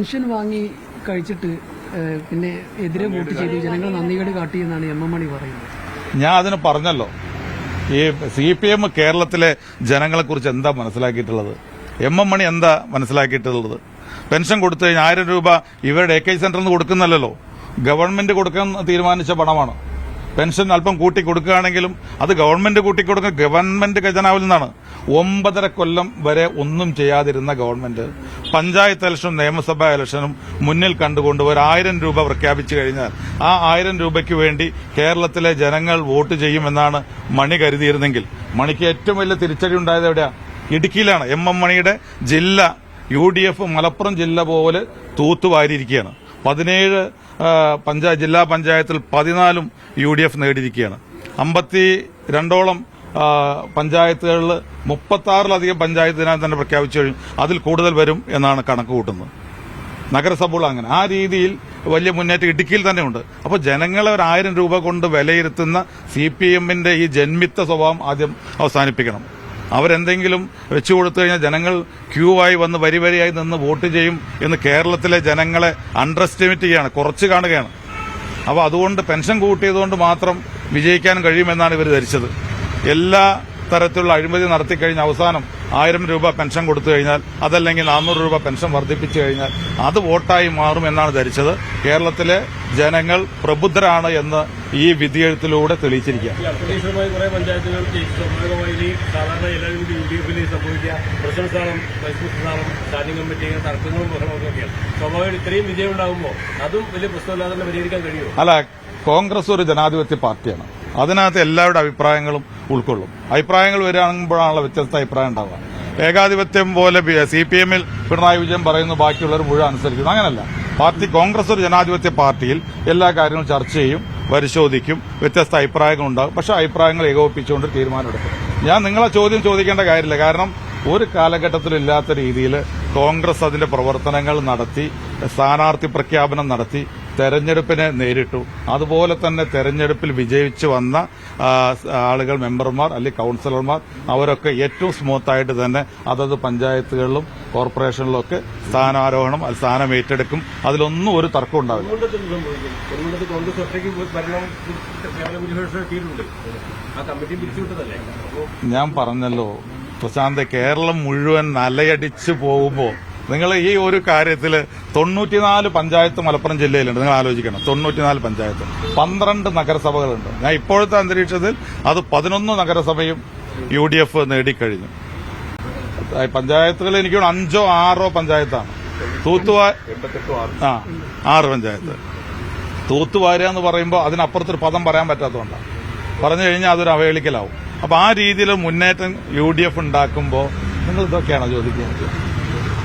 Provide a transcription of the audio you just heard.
Pension വാങ്ങി കഴിച്ചിട്ട് പിന്നെ എതിരെ വോട്ട് ചെയ്തു ജനങ്ങൾ നന്ദികേട് കാട്ടി എന്നാണ് എം എം മണി പറയുന്നത്. ഞാൻ അതിന് പറഞ്ഞല്ലോ. ഈ സി പി എം കേരളത്തിലെ ജനങ്ങളെക്കുറിച്ച് എന്താ മനസ്സിലാക്കിയിട്ടുള്ളത്? എം എം മണി എന്താ മനസ്സിലാക്കിയിട്ടുള്ളത്? പെൻഷൻ കൊടുത്തു കഴിഞ്ഞാൽ ആയിരം രൂപ ഇവരുടെ എ കെ സെന്ററിൽ നിന്ന് കൊടുക്കുന്നല്ലോ ഗവൺമെന്റ് കൊടുക്കാൻ തീരുമാനിച്ച പണമാണ്. പെൻഷൻ അല്പം കൂട്ടി കൊടുക്കുകയാണെങ്കിലും അത് ഗവൺമെന്റ് കൂട്ടി കൊടുക്കുക ഗവൺമെന്റ് ഖജനാവിൽ നിന്നാണ്. ഒമ്പതര കൊല്ലം വരെ ഒന്നും ചെയ്യാതിരുന്ന ഗവൺമെന്റ് പഞ്ചായത്ത് ഇലക്ഷനും നിയമസഭാ ഇലക്ഷനും മുന്നിൽ കണ്ടുകൊണ്ട് ഒരു ആയിരം രൂപ പ്രഖ്യാപിച്ചു കഴിഞ്ഞാൽ ആ ആയിരം രൂപയ്ക്ക് വേണ്ടി കേരളത്തിലെ ജനങ്ങൾ വോട്ട് ചെയ്യുമെന്നാണ് മണി കരുതിയിരുന്നെങ്കിൽ. മണിക്ക് ഏറ്റവും വലിയ തിരിച്ചടി ഉണ്ടായത് എവിടെയാ? ഇടുക്കിയിലാണ്. എം എം മണിയുടെ ജില്ല യു ഡി എഫ് മലപ്പുറം ജില്ല പോലെ തൂത്തുവാരിയിരിക്കുകയാണ്. പതിനേഴ് പഞ്ചായ ജില്ലാ പഞ്ചായത്തിൽ പതിനാലും യു ഡി എഫ് നേടിയിരിക്കുകയാണ്. അമ്പത്തി രണ്ടോളം പഞ്ചായത്തുകളിൽ മുപ്പത്താറിലധികം പഞ്ചായത്ത് പഞ്ചായത്തിനകം തന്നെ പ്രഖ്യാപിച്ചു കഴിഞ്ഞു. അതിൽ കൂടുതൽ വരും എന്നാണ് കണക്ക് കൂട്ടുന്നത്. നഗരസഭകൾ അങ്ങനെ. ആ രീതിയിൽ വലിയ മുന്നേറ്റം ഇടുക്കിയിൽ തന്നെ ഉണ്ട് അപ്പോൾ ജനങ്ങളെ ഒരു ആയിരം രൂപ കൊണ്ട് വിലയിരുത്തുന്ന സി പി ഈ ജന്മിത്ത സ്വഭാവം ആദ്യം അവസാനിപ്പിക്കണം. അവരെന്തെങ്കിലും വെച്ചു കൊടുത്തു കഴിഞ്ഞാൽ ജനങ്ങൾ ക്യൂ ആയി വന്ന് വരി വരിയായി നിന്ന് വോട്ട് ചെയ്യും എന്ന് കേരളത്തിലെ ജനങ്ങളെ അണ്ടർ എസ്റ്റിമേറ്റ് ചെയ്യുകയാണ് കുറച്ച് കാണുകയാണ്. അപ്പോൾ അതുകൊണ്ട് പെൻഷൻ കൂട്ടിയതുകൊണ്ട് മാത്രം വിജയിക്കാൻ കഴിയുമെന്നാണ് ഇവർ ധരിച്ചത്. എല്ലാ തരത്തിലുള്ള അഴിമതി നടത്തിക്കഴിഞ്ഞ അവസാനം ആയിരം രൂപ പെൻഷൻ കൊടുത്തു കഴിഞ്ഞാൽ അതല്ലെങ്കിൽ നാനൂറ് രൂപ പെൻഷൻ വർദ്ധിപ്പിച്ചു കഴിഞ്ഞാൽ അത് വോട്ടായി മാറുമെന്നാണ് ധരിച്ചത്. കേരളത്തിലെ ജനങ്ങൾ പ്രബുദ്ധരാണ് എന്ന് ഈ വിധിയെഴുത്തിലൂടെ തെളിയിച്ചിരിക്കുക അല്ല കോൺഗ്രസ് ഒരു ജനാധിപത്യ പാർട്ടിയാണ്. അതിനകത്ത് എല്ലാവരുടെ അഭിപ്രായങ്ങളും ഉൾക്കൊള്ളും. അഭിപ്രായങ്ങൾ വരികയാകുമ്പോഴാണല്ലോ വ്യത്യസ്ത അഭിപ്രായം ഉണ്ടാവുക. ഏകാധിപത്യം പോലെ സി പി എമ്മിൽ പിണറായി വിജയൻ പറയുന്നു ബാക്കിയുള്ളവർ മുഴുവൻ അനുസരിക്കുന്നു. അങ്ങനല്ല. പാർട്ടി കോൺഗ്രസ് ഒരു ജനാധിപത്യ പാർട്ടിയിൽ എല്ലാ കാര്യങ്ങളും ചർച്ച ചെയ്യും പരിശോധിക്കും വ്യത്യസ്ത അഭിപ്രായങ്ങൾ ഉണ്ടാകും. പക്ഷെ അഭിപ്രായങ്ങൾ ഏകോപിപ്പിച്ചുകൊണ്ട് തീരുമാനമെടുക്കും. ഞാൻ നിങ്ങളെ ചോദ്യം ചോദിക്കേണ്ട കാര്യമില്ല. കാരണം ഒരു കാലഘട്ടത്തിലില്ലാത്ത രീതിയിൽ കോൺഗ്രസ് അതിന്റെ പ്രവർത്തനങ്ങൾ നടത്തി സ്ഥാനാർത്ഥി പ്രഖ്യാപനം നടത്തി തെരഞ്ഞെടുപ്പിനെ നേരിട്ടു. അതുപോലെ തന്നെ തെരഞ്ഞെടുപ്പിൽ വിജയിച്ചു വന്ന ആളുകൾ മെമ്പർമാർ അല്ലെങ്കിൽ കൌൺസിലർമാർ അവരൊക്കെ ഏറ്റവും സ്മൂത്തായിട്ട് തന്നെ അതത് പഞ്ചായത്തുകളിലും കോർപ്പറേഷനിലും ഒക്കെ സ്ഥാനാരോഹണം സ്ഥാനം ഏറ്റെടുക്കും. അതിലൊന്നും ഒരു തർക്കം ഉണ്ടാവില്ല. ഞാൻ പറഞ്ഞല്ലോ പ്രശാന്ത് കേരളം മുഴുവൻ നലയടിച്ചു പോകുമ്പോൾ നിങ്ങൾ ഈ ഒരു കാര്യത്തിൽ തൊണ്ണൂറ്റിനാല് പഞ്ചായത്ത് മലപ്പുറം ജില്ലയിലുണ്ട്. നിങ്ങൾ ആലോചിക്കണം. തൊണ്ണൂറ്റിനാല് പഞ്ചായത്ത്. പന്ത്രണ്ട് നഗരസഭകളുണ്ട്. ഞാൻ ഇപ്പോഴത്തെ അന്തരീക്ഷത്തിൽ അത് പതിനൊന്ന് നഗരസഭയും യു ഡി എഫ് നേടിക്കഴിഞ്ഞു പഞ്ചായത്തുകൾ എനിക്ക് അഞ്ചോ ആറോ പഞ്ചായത്താണ്. തൂത്തുവാ ആ ആറ് പഞ്ചായത്ത്. തൂത്തുവാരുക എന്ന് പറയുമ്പോൾ അതിനപ്പുറത്തൊരു പദം പറയാൻ പറ്റാത്തതുകൊണ്ടാണ് പറഞ്ഞു കഴിഞ്ഞാൽ അതൊരു അവഹേളിക്കലാവും. അപ്പൊ ആ രീതിയിൽ മുന്നേറ്റം യു ഡി എഫ് ഉണ്ടാക്കുമ്പോൾ നിങ്ങൾ ഇതൊക്കെയാണോ ചോദിക്കുന്നത്?